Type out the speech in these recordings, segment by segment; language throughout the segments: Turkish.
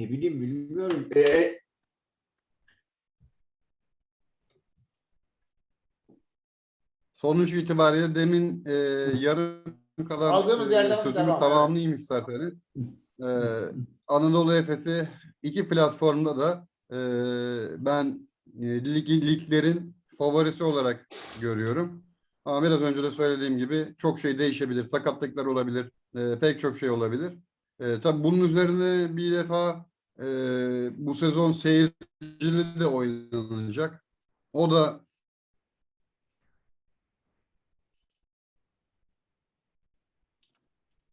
Ne bileyim bilmiyorum. E, Sonuç itibariyle demin e, yarım kalan Aldığımız e, yerden sözümü devam, tamamlayayım isterseniz. E, Anadolu Efes'i iki platformda da e, ben e, ligi, liglerin favorisi olarak görüyorum. Ama biraz önce de söylediğim gibi çok şey değişebilir. Sakatlıklar olabilir. e, pek çok şey olabilir. E, tabii bunun üzerine bir defa e, bu sezon seyircili de oynanacak. O da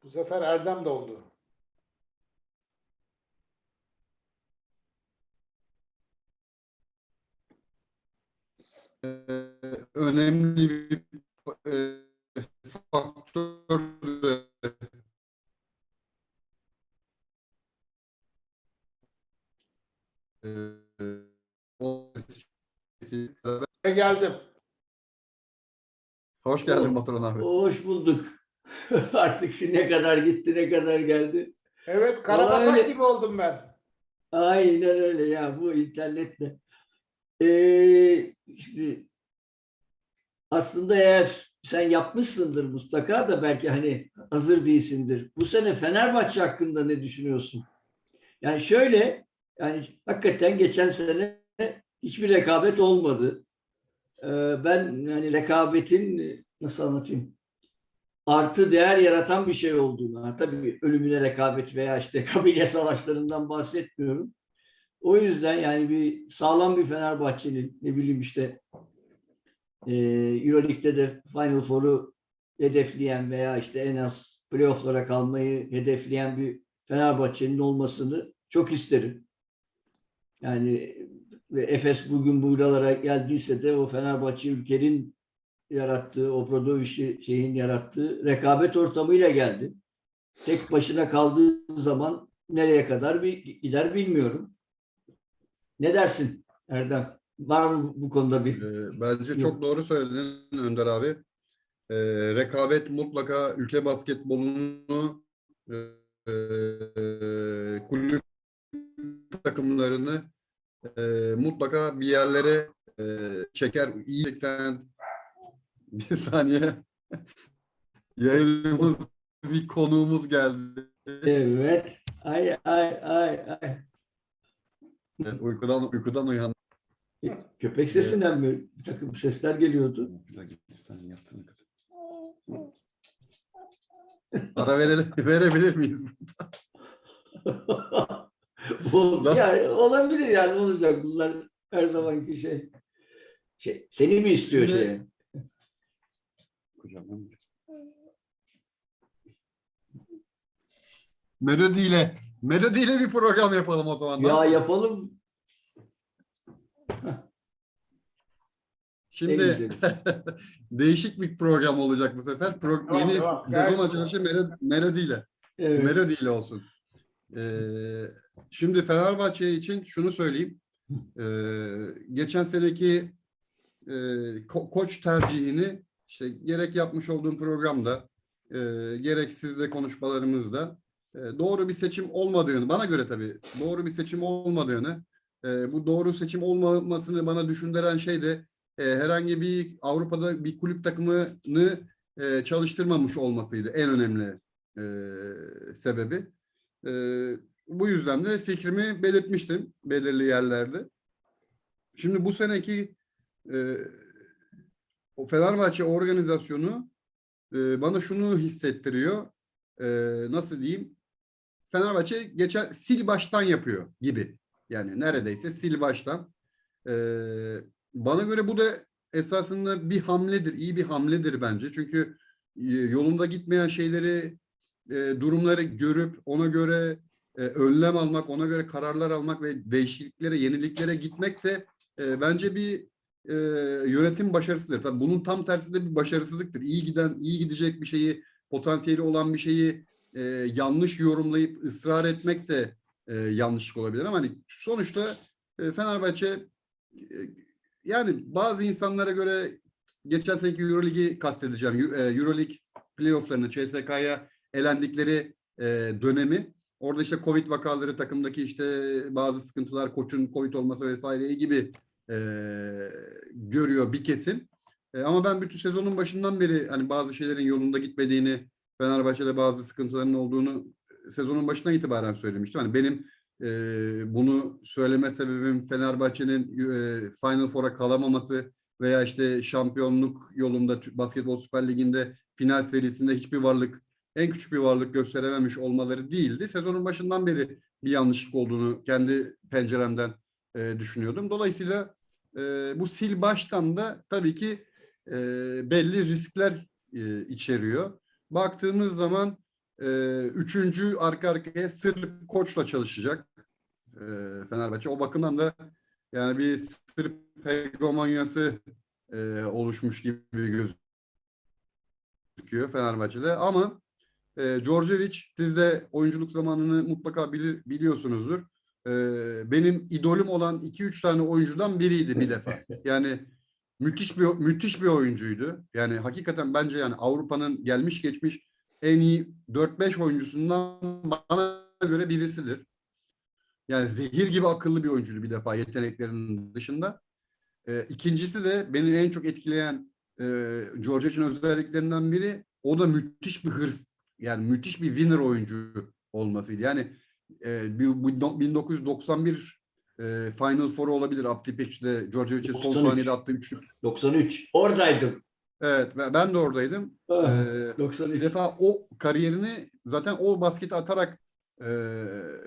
Bu sefer Erdem de oldu. e, önemli bir e, faktör. Geldim. Hoş geldin Baturan abi. hoş bulduk. Artık ne kadar gitti ne kadar geldi. Evet Vallahi Karabatak öyle. gibi oldum ben. Aynen öyle ya bu internetle. Ee, şimdi aslında eğer sen yapmışsındır mutlaka da belki hani hazır değilsindir. Bu sene Fenerbahçe hakkında ne düşünüyorsun? Yani şöyle yani hakikaten geçen sene hiçbir rekabet olmadı. Ee, ben yani rekabetin e, nasıl anlatayım? Artı değer yaratan bir şey olduğunu, tabii ölümüne rekabet veya işte kabile savaşlarından bahsetmiyorum. O yüzden yani bir sağlam bir Fenerbahçe'nin ne bileyim işte e, Euroleague'de de Final Four'u hedefleyen veya işte en az playoff'lara kalmayı hedefleyen bir Fenerbahçe'nin olmasını çok isterim. Yani ve Efes bugün buralara geldiyse de o Fenerbahçe ülkenin yarattığı, Obradovic'i şeyin yarattığı rekabet ortamıyla geldi. Tek başına kaldığı zaman nereye kadar bir gider bilmiyorum. Ne dersin Erdem? Var mı bu konuda bir? E, bence Yok. çok doğru söyledin Önder abi. E, rekabet mutlaka ülke basketbolunu e, e, kulüp takımlarını e, mutlaka bir yerlere e, çeker. İyi gerçekten bir saniye yayınımız bir konuğumuz geldi. Evet. Ay ay ay ay. Evet, uykudan uykudan uyan. Köpek sesinden mi bir takım sesler geliyordu? Bir dakika, sen yatsana kızım. Ara verelim, verebilir miyiz? Bu, Da- yani olabilir yani olacak bunlar her zamanki şey. şey seni mi istiyor Şimdi- şey? Mı? Melodi ile Melodi ile bir program yapalım o zaman. Ya yapalım. Şimdi değişik bir program olacak bu sefer. Pro- Tamam, yeni tamam. sezon açılışı Melodi, Melodi ile. Evet. Melodi ile olsun. Ee, şimdi Fenerbahçe için şunu söyleyeyim. Ee, geçen seneki e, ko- koç tercihini işte gerek yapmış olduğum programda e, gerek sizle konuşmalarımızda e, doğru bir seçim olmadığını bana göre tabii doğru bir seçim olmadığını e, bu doğru seçim olmamasını bana düşündüren şey de e, herhangi bir Avrupa'da bir kulüp takımını e, çalıştırmamış olmasıydı en önemli e, sebebi. E, bu yüzden de fikrimi belirtmiştim belirli yerlerde. Şimdi bu seneki e, o Fenerbahçe organizasyonu e, bana şunu hissettiriyor. E, nasıl diyeyim? Fenerbahçe geçen sil baştan yapıyor gibi. Yani neredeyse sil baştan. E, bana göre bu da esasında bir hamledir, iyi bir hamledir bence. Çünkü e, yolunda gitmeyen şeyleri, e, durumları görüp ona göre e, önlem almak, ona göre kararlar almak ve değişikliklere, yeniliklere gitmek de e, bence bir e, yönetim başarısıdır. Tabii bunun tam tersi de bir başarısızlıktır. İyi giden, iyi gidecek bir şeyi, potansiyeli olan bir şeyi e, yanlış yorumlayıp ısrar etmek de yanlışlık olabilir ama hani sonuçta e, Fenerbahçe yani bazı insanlara göre geçen seneki Euroligi kastedeceğim. Eu- Euroleague playofflarını CSK'ya elendikleri dönemi Orada işte Covid vakaları, takımdaki işte bazı sıkıntılar, koçun Covid olması vesaire gibi e, görüyor bir kesim. E, ama ben bütün sezonun başından beri hani bazı şeylerin yolunda gitmediğini, Fenerbahçe'de bazı sıkıntıların olduğunu sezonun başından itibaren söylemiştim. Hani benim e, bunu söyleme sebebim Fenerbahçe'nin e, Final Four'a kalamaması veya işte şampiyonluk yolunda Basketbol Süper Ligi'nde final serisinde hiçbir varlık, en küçük bir varlık gösterememiş olmaları değildi. Sezonun başından beri bir yanlışlık olduğunu kendi penceremden e, düşünüyordum. Dolayısıyla e, bu sil baştan da tabii ki e, belli riskler e, içeriyor. Baktığımız zaman e, üçüncü arka arkaya Sırp koçla çalışacak e, Fenerbahçe. O bakımdan da yani bir Sırp hegemonyası e, oluşmuş gibi gözüküyor Fenerbahçe'de. Ama e, Djordjevic siz de oyunculuk zamanını mutlaka bilir, biliyorsunuzdur. E, benim idolüm olan 2-3 tane oyuncudan biriydi bir defa. Yani müthiş bir müthiş bir oyuncuydu. Yani hakikaten bence yani Avrupa'nın gelmiş geçmiş en iyi 4-5 oyuncusundan bana göre birisidir. Yani zehir gibi akıllı bir oyuncuydu bir defa yeteneklerinin dışında. Ee, ikincisi de beni en çok etkileyen e, Djordjevic'in özelliklerinden biri o da müthiş bir hırs. Yani müthiş bir winner oyuncu olmasıydı. Yani e, bu- bu 1991 e, Final Four olabilir Abdi İpekçi'de Djordjevic'in son 93. saniyede attığı üçlük. 93. Oradaydım. Evet ben de oradaydım. Ah, Ee, bir 93. defa o kariyerini zaten o basketi atarak e,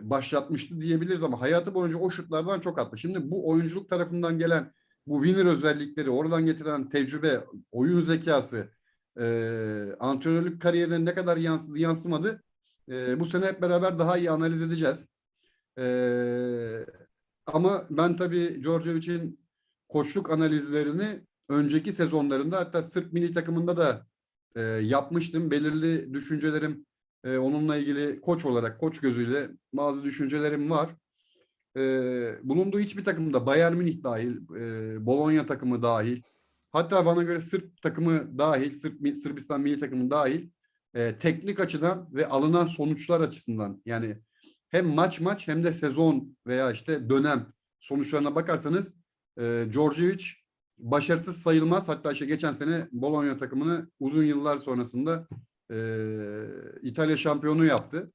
başlatmıştı diyebiliriz ama hayatı boyunca o şutlardan çok attı. Şimdi bu oyunculuk tarafından gelen bu winner özellikleri, oradan getiren tecrübe, oyun zekası, e, antrenörlük kariyerine ne kadar yansıdı yansımadı e, bu sene hep beraber daha iyi analiz edeceğiz. E, ama ben tabii Djordjevic'in koçluk analizlerini önceki sezonlarında hatta Sırp milli takımında da e, yapmıştım. Belirli düşüncelerim e, onunla ilgili koç olarak, koç gözüyle bazı düşüncelerim var. E, bulunduğu hiçbir takımda Bayern Münih dahil, e, Bologna takımı dahil, hatta bana göre Sırp takımı dahil, Sırp, Sırbistan milli takımı dahil e, teknik açıdan ve alınan sonuçlar açısından yani hem maç maç hem de sezon veya işte dönem sonuçlarına bakarsanız e, Djordjevic başarısız sayılmaz. Hatta işte geçen sene Bologna takımını uzun yıllar sonrasında e, İtalya şampiyonu yaptı.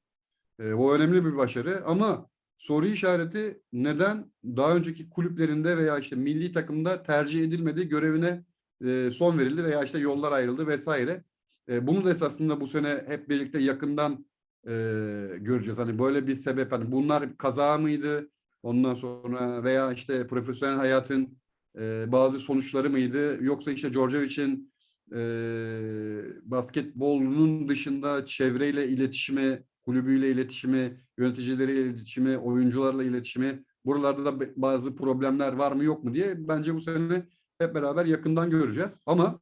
E, o önemli bir başarı ama soru işareti neden daha önceki kulüplerinde veya işte milli takımda tercih edilmedi, görevine e, son verildi veya işte yollar ayrıldı vesaire. E, bunu da esasında bu sene hep birlikte yakından e, göreceğiz. Hani böyle bir sebep hani bunlar kaza mıydı? Ondan sonra veya işte profesyonel hayatın e, bazı sonuçları mıydı? Yoksa işte Djordjevic'in e, basketbolunun dışında çevreyle iletişimi, kulübüyle iletişimi, yöneticileriyle iletişimi, oyuncularla iletişimi, buralarda da bazı problemler var mı yok mu diye bence bu sene hep beraber yakından göreceğiz. Ama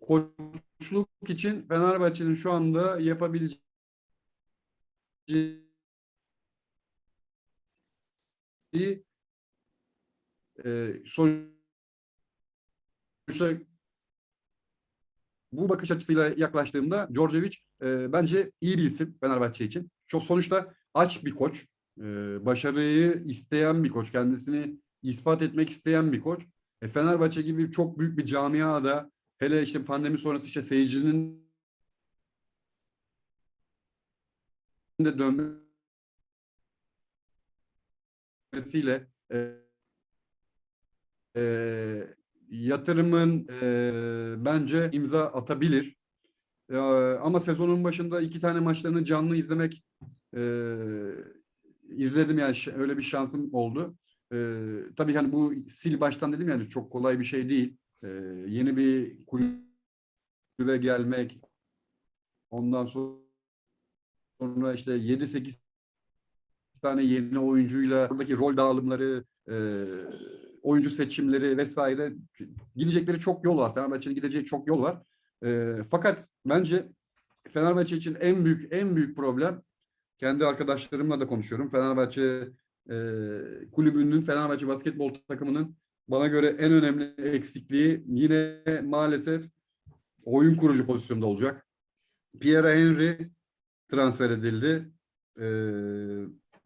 koçluk için Fenerbahçe'nin şu anda yapabileceği e, sonuçta bu bakış açısıyla yaklaştığımda Djordjevic e, bence iyi bir isim Fenerbahçe için. Çok sonuçta aç bir koç. E, başarıyı isteyen bir koç. Kendisini ispat etmek isteyen bir koç. E, Fenerbahçe gibi çok büyük bir camiada hele işte pandemi sonrası işte seyircinin de dönmesiyle e, e, yatırımın e, bence imza atabilir. E, ama sezonun başında iki tane maçlarını canlı izlemek e, izledim yani öyle bir şansım oldu. E, tabii hani bu sil baştan dedim yani çok kolay bir şey değil. E, yeni bir kulübe gelmek ondan sonra işte 7-8 tane yeni oyuncuyla buradaki rol dağılımları, e, oyuncu seçimleri vesaire gidecekleri çok yol var. Fenerbahçe'nin gideceği çok yol var. E, fakat bence Fenerbahçe için en büyük en büyük problem kendi arkadaşlarımla da konuşuyorum. Fenerbahçe e, kulübünün, Fenerbahçe basketbol takımının bana göre en önemli eksikliği yine maalesef oyun kurucu pozisyonda olacak. Pierre Henry transfer edildi. Ee,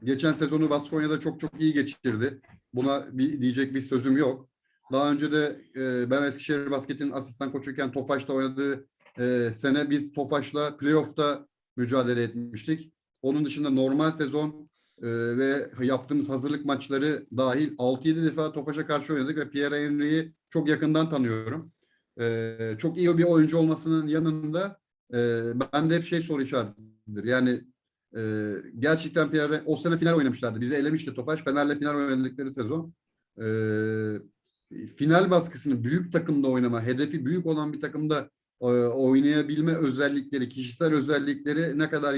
geçen sezonu Baskonya'da çok çok iyi geçirdi. Buna bir, diyecek bir sözüm yok. Daha önce de e, ben Eskişehir Basket'in asistan koçuyken Tofaş'ta oynadığı e, sene biz Tofaş'la playoff'ta mücadele etmiştik. Onun dışında normal sezon e, ve yaptığımız hazırlık maçları dahil 6-7 defa Tofaş'a karşı oynadık ve Pierre Henry'i çok yakından tanıyorum. E, çok iyi bir oyuncu olmasının yanında e, bende hep şey soru işaretidir. Yani e, gerçekten Pierre o sene final oynamışlardı. Bizi elemişti Tofaş. Fener'le final oynadıkları sezon. E, final baskısını büyük takımda oynama, hedefi büyük olan bir takımda e, oynayabilme özellikleri, kişisel özellikleri ne kadar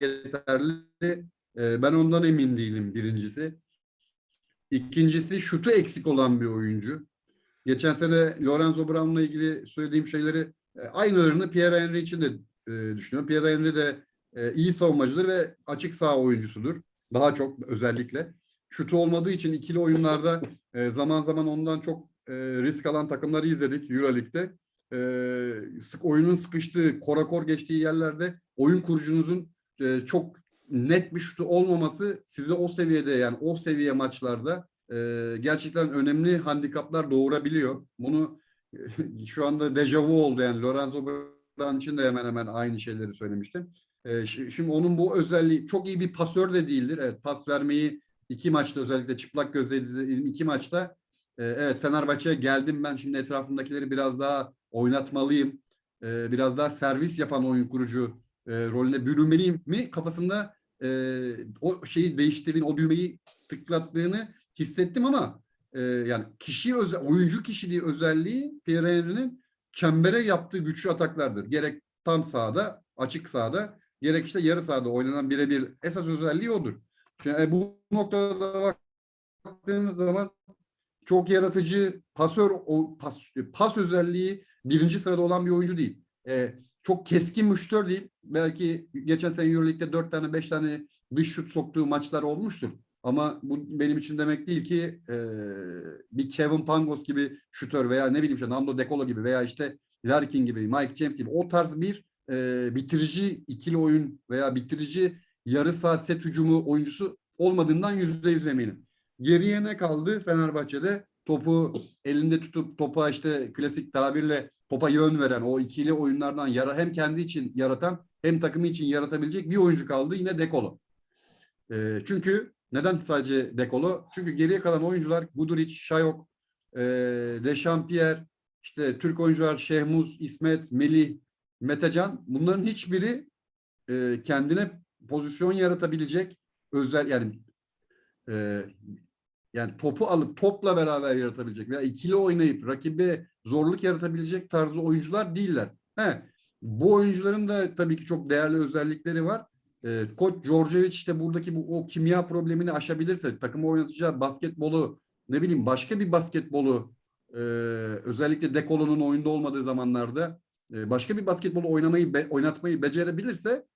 yeterli e, ben ondan emin değilim birincisi. İkincisi şutu eksik olan bir oyuncu. Geçen sene Lorenzo Brown'la ilgili söylediğim şeyleri e, aynılarını Pierre Henry için de e, düşünüyorum. Pierre Henry de e, iyi savunmacıdır ve açık saha oyuncusudur. Daha çok özellikle. Şutu olmadığı için ikili oyunlarda e, zaman zaman ondan çok e, risk alan takımları izledik Euroleague'de. E, sık oyunun sıkıştığı, korakor geçtiği yerlerde oyun kurucunuzun çok net bir şutu olmaması size o seviyede yani o seviye maçlarda gerçekten önemli handikaplar doğurabiliyor. Bunu şu anda dejavu oldu yani Lorenzo Brown için de hemen hemen aynı şeyleri söylemiştim. E, şi- şimdi onun bu özelliği çok iyi bir pasör de değildir. Evet pas vermeyi iki maçta özellikle çıplak gözle izlediğim iki maçta e, evet Fenerbahçe'ye geldim ben şimdi etrafımdakileri biraz daha oynatmalıyım. E, biraz daha servis yapan oyun kurucu e, rolüne bürünmeliyim mi kafasında e, o şeyi değiştirdiğini, o düğmeyi tıklattığını hissettim ama yani kişi özel, oyuncu kişiliği özelliği Pierre Henry'nin çembere yaptığı güçlü ataklardır. Gerek tam sahada, açık sahada, gerek işte yarı sahada oynanan birebir esas özelliği odur. Şimdi, e, bu noktada baktığımız zaman çok yaratıcı pasör o pas, pas özelliği birinci sırada olan bir oyuncu değil. E, çok keskin müştör değil. Belki geçen sene Euroleague'de dört tane beş tane dış şut soktuğu maçlar olmuştur. Ama bu benim için demek değil ki e, bir Kevin Pangos gibi şutör veya ne bileyim işte Nando De Colo gibi veya işte Larkin gibi, Mike James gibi o tarz bir e, bitirici ikili oyun veya bitirici yarı saat set hücumu oyuncusu olmadığından yüzde yüz eminim. Geriye ne kaldı Fenerbahçe'de? Topu elinde tutup topa işte klasik tabirle topa yön veren o ikili oyunlardan yara hem kendi için yaratan hem takımı için yaratabilecek bir oyuncu kaldı yine Dekolo. E, çünkü neden sadece Dekolo? Çünkü geriye kalan oyuncular Guduric, Şayok, e, Dechampierre, işte Türk oyuncular Şehmuz, İsmet, Melih, Metecan bunların hiçbiri e, kendine pozisyon yaratabilecek özel yani e, yani topu alıp topla beraber yaratabilecek veya ikili oynayıp rakibe zorluk yaratabilecek tarzı oyuncular değiller. He, bu oyuncuların da tabii ki çok değerli özellikleri var. E, Koç Djordjevic işte buradaki bu o kimya problemini aşabilirse takımı oynatacağı basketbolu ne bileyim başka bir basketbolu e, özellikle Dekolo'nun oyunda olmadığı zamanlarda e, başka bir basketbolu oynamayı be- oynatmayı becerebilirse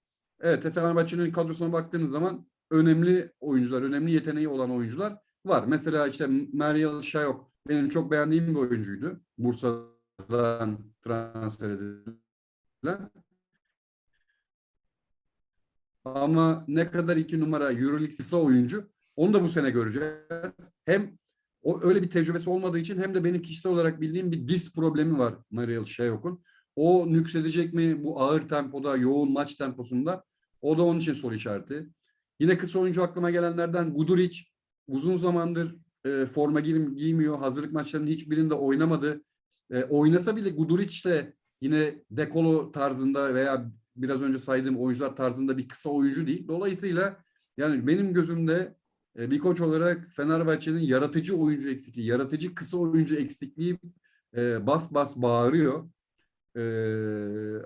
evet Fenerbahçe'nin kadrosuna baktığınız zaman önemli oyuncular, önemli yeteneği olan oyuncular var. Mesela işte Meryal Şayok benim çok beğendiğim bir oyuncuydu. Bursa'dan transfer edilen. Ama ne kadar iki numara Euroleague kısa oyuncu onu da bu sene göreceğiz. Hem o öyle bir tecrübesi olmadığı için hem de benim kişisel olarak bildiğim bir disk problemi var Mariel Şayok'un. O nüksedecek mi bu ağır tempoda, yoğun maç temposunda? O da onun için soru işareti. Yine kısa oyuncu aklıma gelenlerden Guduric uzun zamandır e, forma giym- giymiyor. Hazırlık maçlarının hiçbirinde oynamadı. E, oynasa bile Guduric de yine dekolo tarzında veya biraz önce saydığım oyuncular tarzında bir kısa oyuncu değil. Dolayısıyla yani benim gözümde e, bir koç olarak Fenerbahçe'nin yaratıcı oyuncu eksikliği, yaratıcı kısa oyuncu eksikliği e, bas bas bağırıyor.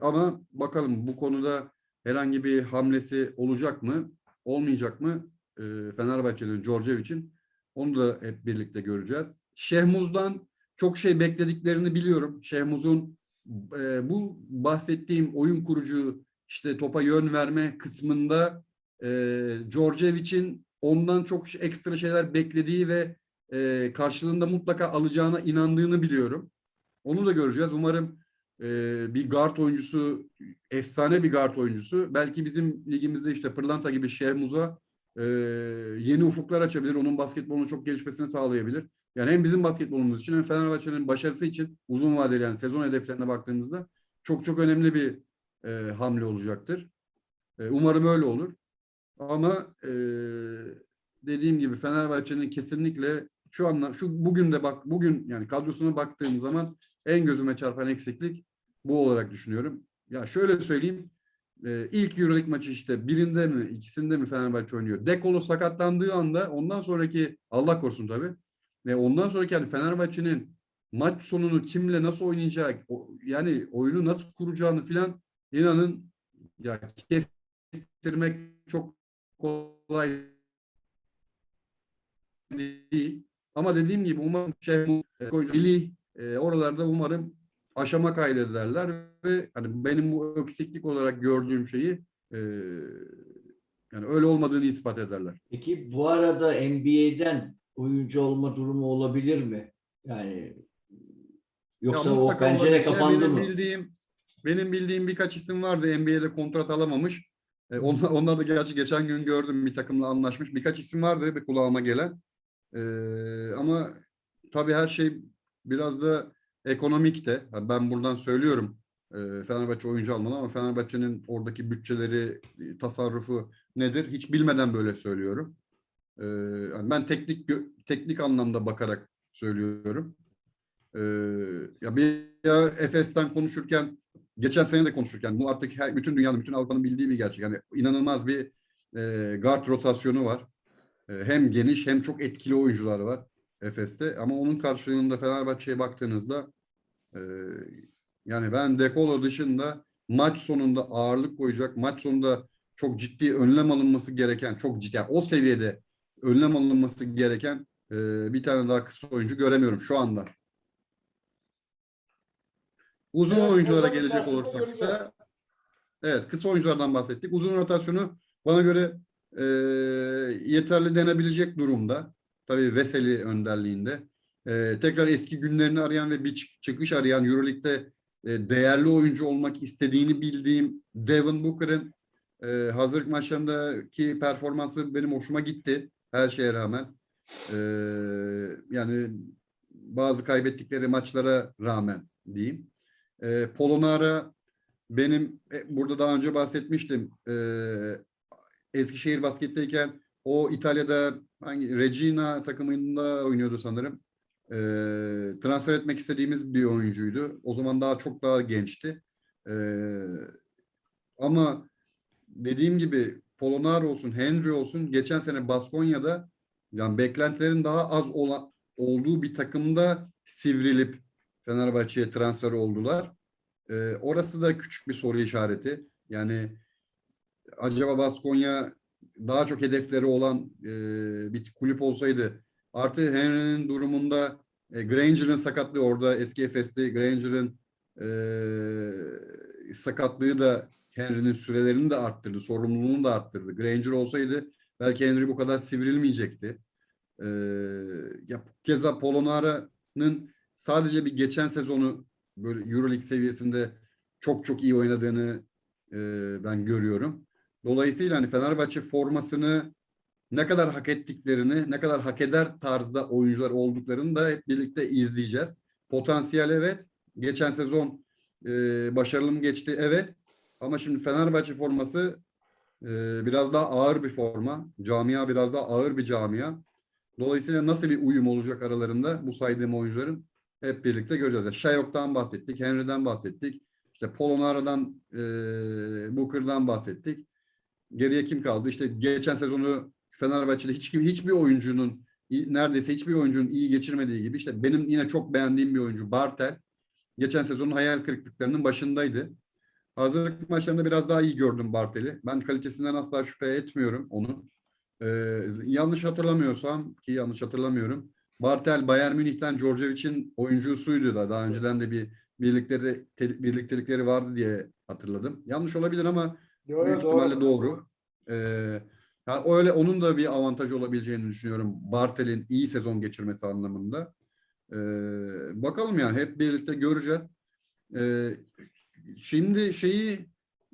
Ama bakalım bu konuda herhangi bir hamlesi olacak mı, olmayacak mı e, Fenerbahçe'nin Djordjevic'in onu da hep birlikte göreceğiz. Şehmuz'dan çok şey beklediklerini biliyorum. Şehmuz'un e, bu bahsettiğim oyun kurucu işte topa yön verme kısmında e, Djordjevic'in ondan çok ekstra şeyler beklediği ve e, karşılığında mutlaka alacağına inandığını biliyorum. Onu da göreceğiz. Umarım e, bir guard oyuncusu, efsane bir guard oyuncusu. Belki bizim ligimizde işte Pırlanta gibi Şehmuz'a e, yeni ufuklar açabilir. Onun basketbolunun çok gelişmesini sağlayabilir. Yani hem bizim basketbolumuz için hem Fenerbahçe'nin başarısı için uzun vadeli yani sezon hedeflerine baktığımızda çok çok önemli bir e, hamle olacaktır. E, umarım öyle olur. Ama e, dediğim gibi Fenerbahçe'nin kesinlikle şu anla şu bugün de bak bugün yani kadrosuna baktığım zaman en gözüme çarpan eksiklik bu olarak düşünüyorum. Ya şöyle söyleyeyim. e, ilk Euroleague maçı işte birinde mi ikisinde mi Fenerbahçe oynuyor. Dekolo sakatlandığı anda ondan sonraki Allah korusun tabii. Ve ondan sonraki yani Fenerbahçe'nin maç sonunu kimle nasıl oynayacak o- yani oyunu nasıl kuracağını filan inanın ya kestirmek çok kolay değil. Ama dediğim gibi umarım şey Melih, e, oralarda umarım aşama kaydederler ve hani benim bu eksiklik olarak gördüğüm şeyi e, yani öyle olmadığını ispat ederler. Peki bu arada NBA'den oyuncu olma durumu olabilir mi? Yani yoksa Ya o pencere kapandı benim mı? Bildiğim, benim bildiğim birkaç isim vardı NBA'de kontrat alamamış. E, onlar, onlar da gerçi geçen gün gördüm bir takımla anlaşmış. Birkaç isim vardı bir kulağıma gelen. E, ama tabii her şey biraz da ekonomik de. Ben buradan söylüyorum. E, Fenerbahçe oyuncu almalı ama Fenerbahçe'nin oradaki bütçeleri, e, tasarrufu nedir? Hiç bilmeden böyle söylüyorum. E, ben teknik teknik anlamda bakarak söylüyorum. Ya bir ya Efes'ten konuşurken geçen sene de konuşurken bu artık her, bütün dünyanın bütün Avrupa'nın bildiği bir gerçek. Yani inanılmaz bir e, guard rotasyonu var. Hem geniş hem çok etkili oyuncular var Efes'te. Ama onun karşılığında Fenerbahçe'ye baktığınızda e, yani ben Dekolo dışında maç sonunda ağırlık koyacak, maç sonunda çok ciddi önlem alınması gereken, çok ciddi yani o seviyede önlem alınması gereken e, bir tane daha kısa oyuncu göremiyorum şu anda. Uzun Evet, oyunculara gelecek olursak göreceğiz. da evet kısa oyunculardan bahsettik. Uzun rotasyonu bana göre e, yeterli denebilecek durumda. Tabii Veseli önderliğinde. E, tekrar eski günlerini arayan ve bir çık- çıkış arayan Euroleague'de e, değerli oyuncu olmak istediğini bildiğim Devin Booker'ın e, hazırlık maçlarındaki performansı benim hoşuma gitti. Her şeye rağmen. E, yani bazı kaybettikleri maçlara rağmen diyeyim. E, Polonara benim e, burada daha önce bahsetmiştim. E, Eskişehir basketteyken o İtalya'da hangi Regina takımında oynuyordu sanırım. E, transfer etmek istediğimiz bir oyuncuydu. O zaman daha çok daha gençti. E, ama dediğim gibi Polonara olsun, Henry olsun geçen sene Baskonya'da yani beklentilerin daha az olan olduğu bir takımda sivrilip Fenerbahçe'ye transfer oldular. Ee, orası da küçük bir soru işareti. Yani acaba Baskonya daha çok hedefleri olan e, bir kulüp olsaydı artı Henry'nin durumunda e, Granger'ın sakatlığı orada eski Efes'te Granger'ın e, sakatlığı da Henry'nin sürelerini de arttırdı, sorumluluğunu da arttırdı. Granger olsaydı belki Henry bu kadar sivrilmeyecekti. Ee, ya keza Polonara'nın sadece bir geçen sezonu böyle EuroLeague seviyesinde çok çok iyi oynadığını e, ben görüyorum. Dolayısıyla hani Fenerbahçe formasını ne kadar hak ettiklerini, ne kadar hak eder tarzda oyuncular olduklarını da hep birlikte izleyeceğiz. Potansiyel evet. Geçen sezon e, başarılı mı geçti? Evet. Ama şimdi Fenerbahçe forması e, biraz daha ağır bir forma. Camia biraz daha ağır bir camia. Dolayısıyla nasıl bir uyum olacak aralarında bu saydığım oyuncuların hep birlikte göreceğiz. Yani Shayok'tan bahsettik, Henry'den bahsettik. İşte Polonara'dan, e, Booker'dan bahsettik. Geriye kim kaldı? İşte geçen sezonu Fenerbahçe'de hiç hiçbir oyuncunun neredeyse hiçbir oyuncunun iyi geçirmediği gibi işte benim yine çok beğendiğim bir oyuncu Bartel geçen sezonun hayal kırıklıklarının başındaydı. Hazırlık maçlarında biraz daha iyi gördüm Bartel'i. Ben kalitesinden asla şüphe etmiyorum onun. Ee, yanlış hatırlamıyorsam ki yanlış hatırlamıyorum. Bartel Bayern Münih'ten Djordjevic'in oyuncusuydu da daha önceden de bir birlikleri te- birliktelikleri vardı diye hatırladım. Yanlış olabilir ama Yo, büyük yo, ihtimalle doğru. Ee, yani öyle onun da bir avantajı olabileceğini düşünüyorum. Bartel'in iyi sezon geçirmesi anlamında. Ee, bakalım ya hep birlikte göreceğiz. Ee, şimdi şeyi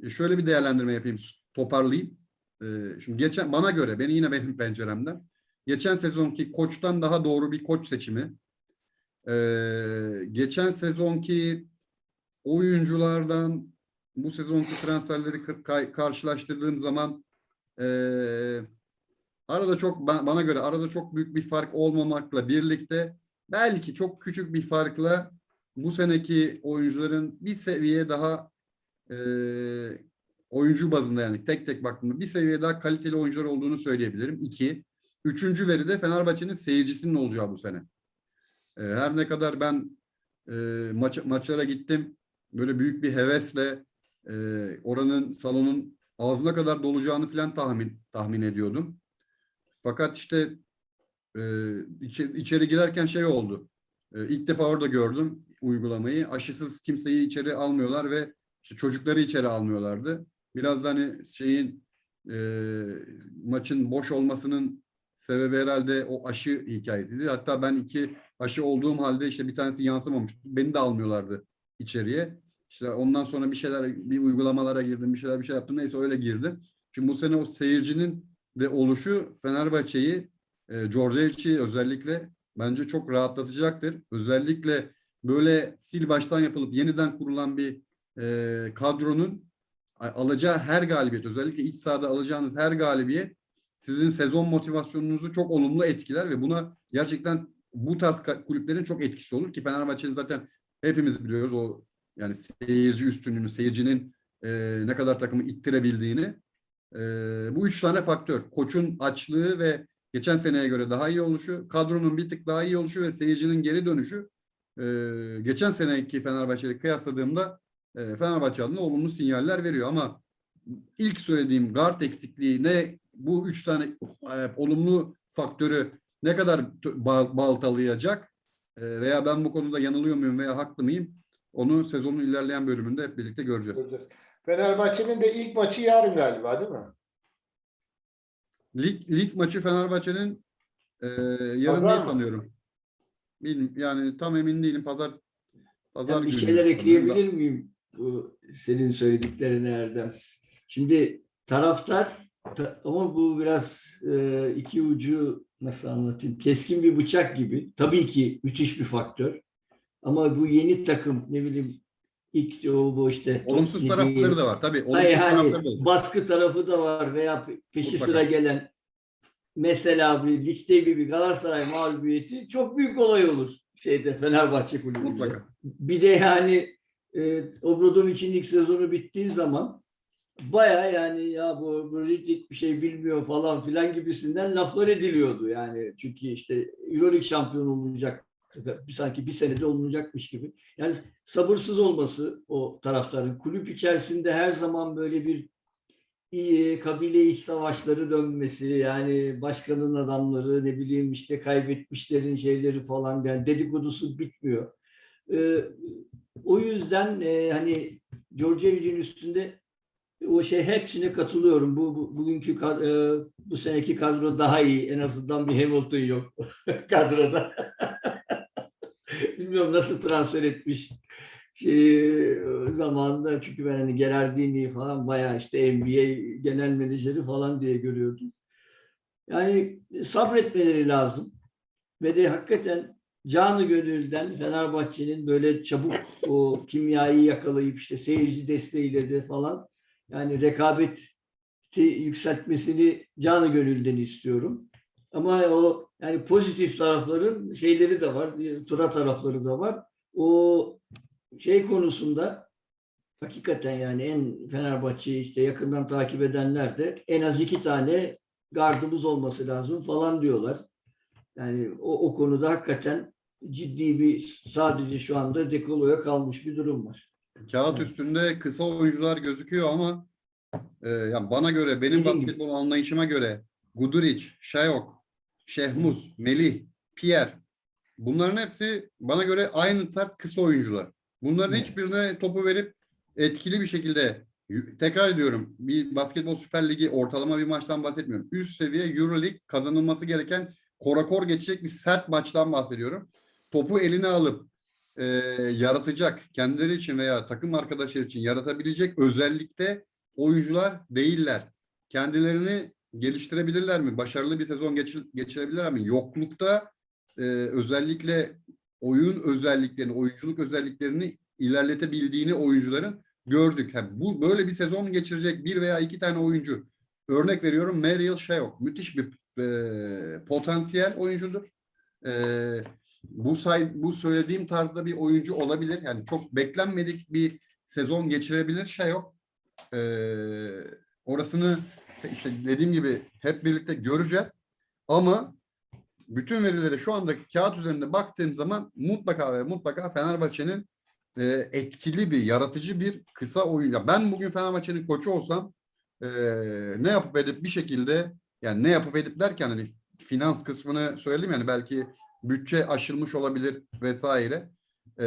şöyle bir değerlendirme yapayım, toparlayayım. Ee, şimdi geçen bana göre, beni yine benim penceremden, geçen sezonki koçtan daha doğru bir koç seçimi. Ee, geçen sezonki oyunculardan bu sezonki transferleri karşılaştırdığım zaman ee, arada çok ba- bana göre arada çok büyük bir fark olmamakla birlikte belki çok küçük bir farkla bu seneki oyuncuların bir seviye daha e, oyuncu bazında yani tek tek baktığımda bir seviye daha kaliteli oyuncular olduğunu söyleyebilirim. İki. Üçüncü veri de Fenerbahçe'nin seyircisinin olacağı bu sene. E, her ne kadar ben e, maç, maçlara gittim böyle büyük bir hevesle e, oranın salonun ağzına kadar dolacağını falan tahmin tahmin ediyordum. Fakat işte e, içe- içeri girerken şey oldu. E, ilk defa orada gördüm uygulamayı. Aşısız kimseyi içeri almıyorlar ve işte çocukları içeri almıyorlardı. Biraz da hani şeyin e, maçın boş olmasının sebebi herhalde o aşı hikayesiydi. Hatta ben iki aşı olduğum halde işte bir tanesi yansımamıştı. Beni de almıyorlardı içeriye. İşte ondan sonra bir şeyler, bir uygulamalara girdim, bir şeyler bir şey yaptım. Neyse öyle girdim. Şimdi bu sene o seyircinin de oluşu Fenerbahçe'yi, e, Djordjevic'i özellikle bence çok rahatlatacaktır. Özellikle böyle sil baştan yapılıp yeniden kurulan bir e, kadronun alacağı her galibiyet, özellikle iç sahada alacağınız her galibiyet sizin sezon motivasyonunuzu çok olumlu etkiler ve buna gerçekten bu tarz kulüplerin çok etkisi olur ki Fenerbahçe'nin zaten hepimiz biliyoruz o yani seyirci üstünlüğünü, seyircinin e, ne kadar takımı ittirebildiğini. E, bu üç tane faktör. Koçun açlığı ve geçen seneye göre daha iyi oluşu, kadronun bir tık daha iyi oluşu ve seyircinin geri dönüşü e, geçen seneki Fenerbahçe'yle kıyasladığımda e, Fenerbahçe adına olumlu sinyaller veriyor ama ilk söylediğim guard eksikliği ne bu üç tane e, olumlu faktörü ne kadar baltalayacak e, veya ben bu konuda yanılıyor muyum veya haklı mıyım onu sezonun ilerleyen bölümünde hep birlikte göreceğiz. Göreceğiz. Fenerbahçe'nin de ilk maçı yarın galiba değil mi? Lig, lig maçı Fenerbahçe'nin e, yarın Pazar değil mı? sanıyorum. Bilmiyorum, yani tam emin değilim. Pazar pazar Ben bir günü şeyler ekleyebilir miyim bu senin söylediklerine Erdem? Şimdi taraftar ta- ama bu biraz e, iki ucu nasıl anlatayım? Keskin bir bıçak gibi. Tabii ki müthiş bir faktör. Ama bu yeni takım ne bileyim ilk o bu işte Olumsuz top tarafları da var. Tabii olumsuz Hayır, tarafları hayır. da olacak. Baskı tarafı da var veya pe- peşi Mutlaka. sıra gelen mesela bir ligde bir Galatasaray mağlubiyeti çok büyük olay olur şeyde Fenerbahçe kulübünde. Mutlaka. Bir de yani e, Obradovic'in ilk sezonu bittiği zaman baya yani ya bu, bu Ritik bir şey bilmiyor falan filan gibisinden laflar ediliyordu yani çünkü işte Euroleague şampiyonu olacak sanki bir senede olunacakmış gibi. Yani sabırsız olması o taraftarın kulüp içerisinde her zaman böyle bir iyi kabile iç savaşları dönmesi yani başkanın adamları ne bileyim işte kaybetmişlerin şeyleri falan yani dedikodusu bitmiyor. Ee, o yüzden e, hani Djordjevic'in üstünde o şey hepsine katılıyorum. Bu, bu bugünkü kad- e, bu seneki kadro daha iyi. En azından bir Hamilton yok kadroda. Bilmiyorum nasıl transfer etmiş şey, zamanında çünkü ben hani Gerardini falan bayağı işte NBA genel menajeri falan diye görüyordum. Yani sabretmeleri lazım. Ve de hakikaten canı gönülden Fenerbahçe'nin böyle çabuk o kimyayı yakalayıp işte seyirci desteğiyle de falan yani rekabeti yükseltmesini canı gönülden istiyorum. Ama o yani pozitif tarafların şeyleri de var, tura tarafları da var. O şey konusunda hakikaten yani en Fenerbahçe'yi işte yakından takip edenler de en az iki tane gardımız olması lazım falan diyorlar. Yani o, o konuda hakikaten ciddi bir sadece şu anda dekoloya kalmış bir durum var. Kağıt üstünde kısa oyuncular gözüküyor ama e, yani bana göre benim Dediğim gibi. basketbol anlayışıma göre Guduric, Şayok, Şehmuz, Melih, Pierre bunların hepsi bana göre aynı tarz kısa oyuncular. Bunların Evet. hiçbirine topu verip etkili bir şekilde tekrar ediyorum bir basketbol süper ligi ortalama bir maçtan bahsetmiyorum. Üst seviye Euroleague kazanılması gereken korakor geçecek bir sert maçtan bahsediyorum. Topu eline alıp e, yaratacak, kendileri için veya takım arkadaşları için yaratabilecek özellikte oyuncular değiller. Kendilerini geliştirebilirler mi? Başarılı bir sezon geçir- geçirebilirler mi? Yoklukta e, özellikle oyun özelliklerini, oyunculuk özelliklerini ilerletebildiğini oyuncuların gördük. Ha, bu böyle bir sezon geçirecek bir veya iki tane oyuncu. Örnek veriyorum Mariel Shayok. Müthiş bir e, potansiyel oyuncudur. E, bu say bu söylediğim tarzda bir oyuncu olabilir. Yani çok beklenmedik bir sezon geçirebilir şey yok. E, orasını işte dediğim gibi hep birlikte göreceğiz. Ama bütün verilere şu anda kağıt üzerinde baktığım zaman mutlaka ve mutlaka Fenerbahçe'nin e, etkili bir, yaratıcı bir kısa oyun. Ya ben bugün Fenerbahçe'nin koçu olsam e, ne yapıp edip bir şekilde yani ne yapıp edip derken hani finans kısmını söyledim yani belki bütçe aşılmış olabilir vesaire. E,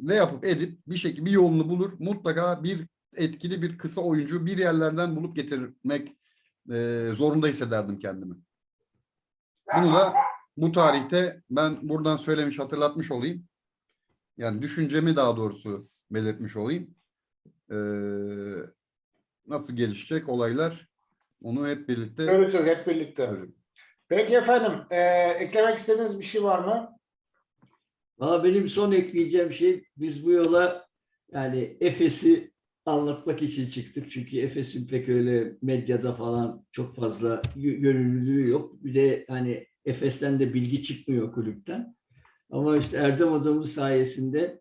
ne yapıp edip bir şekilde bir yolunu bulur. Mutlaka bir etkili bir kısa oyuncu bir yerlerden bulup getirmek e, zorunda hissederdim kendimi. Bunu da bu tarihte ben buradan söylemiş hatırlatmış olayım. Yani düşüncemi daha doğrusu belirtmiş olayım. Ee, nasıl gelişecek olaylar onu hep birlikte Göreceğiz hep birlikte. Peki efendim, e, eklemek istediğiniz bir şey var mı? Valla benim son ekleyeceğim şey biz bu yola yani Efes'i anlatmak için çıktık. Çünkü Efes'in pek öyle medyada falan çok fazla görünürlüğü yok. Bir de hani Efes'ten de bilgi çıkmıyor kulüpten. Ama işte Erdem adamı sayesinde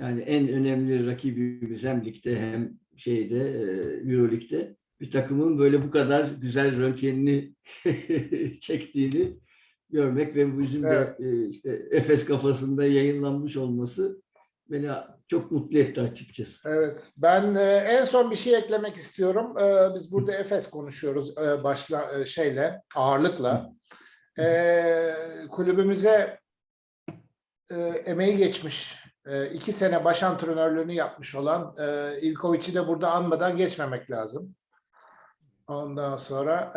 yani en önemli rakibimiz hem ligde hem şeyde e, Euroleague'de bir takımın böyle bu kadar güzel röntgenini çektiğini görmek ve bu bizim Evet. de işte Efes kafasında yayınlanmış olması beni çok mutlu etti açıkçası. Evet, ben e, en son bir şey eklemek istiyorum. E, biz burada Efes konuşuyoruz e, başla şeyle, ağırlıkla. Kulübümüze emeği geçmiş, iki sene baş antrenörlüğünü yapmış olan e, İlkoviç'i de burada anmadan geçmemek lazım. Ondan sonra,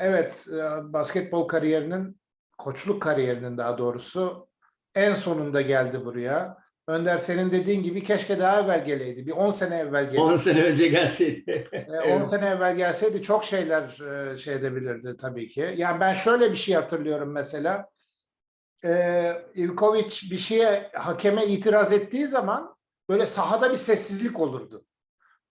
evet, basketbol kariyerinin, koçluk kariyerinin daha doğrusu en sonunda geldi buraya. Önder senin dediğin gibi keşke daha evvel geleydi. Bir 10 sene evvel 10 geleydi. sene önce gelseydi. E, 10 sene evvel gelseydi çok şeyler e, şey edebilirdi tabii ki. Yani ben şöyle bir şey hatırlıyorum mesela. E, Ivkovic bir şeye hakeme itiraz ettiği zaman böyle sahada bir sessizlik olurdu.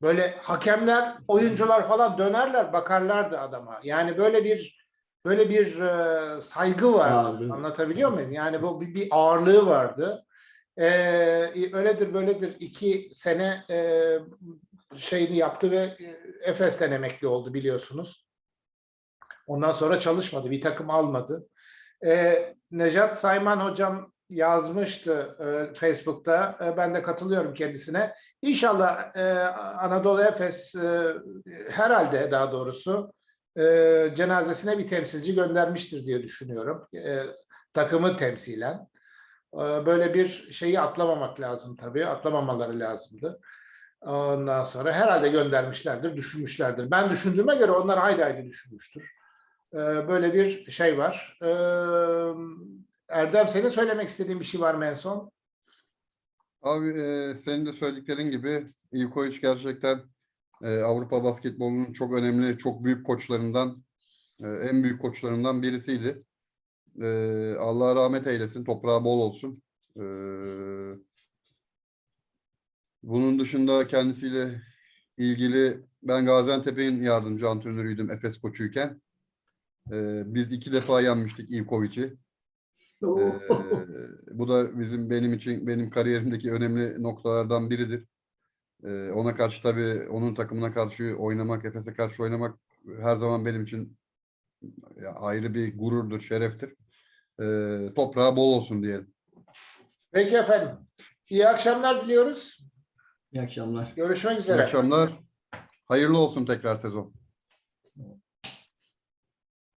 Böyle hakemler, oyuncular falan dönerler, bakarlardı adama. Yani böyle bir böyle bir e, saygı vardı. Anlatabiliyor muyum? Yani bu bir, bir ağırlığı vardı. Ee, öyledir böyledir iki sene e, şeyini yaptı ve e, Efes'ten emekli oldu biliyorsunuz. Ondan sonra çalışmadı, bir takım almadı. Ee, Nejat Sayman hocam yazmıştı e, Facebook'ta. E, ben de katılıyorum kendisine. İnşallah e, Anadolu Efes e, herhalde daha doğrusu e, cenazesine bir temsilci göndermiştir diye düşünüyorum. E, takımı temsilen. E, böyle bir şeyi atlamamak lazım tabii. Atlamamaları lazımdı. Ondan sonra herhalde göndermişlerdir, düşünmüşlerdir. Ben düşündüğüme göre onlar ayrı ayrı düşünmüştür. E, böyle bir şey var. E, Erdem senin söylemek istediğin bir şey var mı en son? Abi e, senin de söylediklerin gibi İlkoviç gerçekten e, Avrupa basketbolunun çok önemli, çok büyük koçlarından, e, en büyük koçlarından birisiydi. E, Allah rahmet eylesin, toprağı bol olsun. E, bunun dışında kendisiyle ilgili ben Gaziantep'in yardımcı antrenörüydüm Efes koçuyken. E, biz iki defa yenmiştik İlkoviç'i. Ee, bu da bizim benim için benim kariyerimdeki önemli noktalardan biridir. Ee, ona karşı tabii onun takımına karşı oynamak, Efes'e karşı oynamak her zaman benim için ayrı bir gururdur, şereftir. Ee, toprağı bol olsun diyelim. Peki efendim. İyi akşamlar diliyoruz. İyi akşamlar. Görüşmek İyi üzere. akşamlar. Hayırlı olsun tekrar sezon.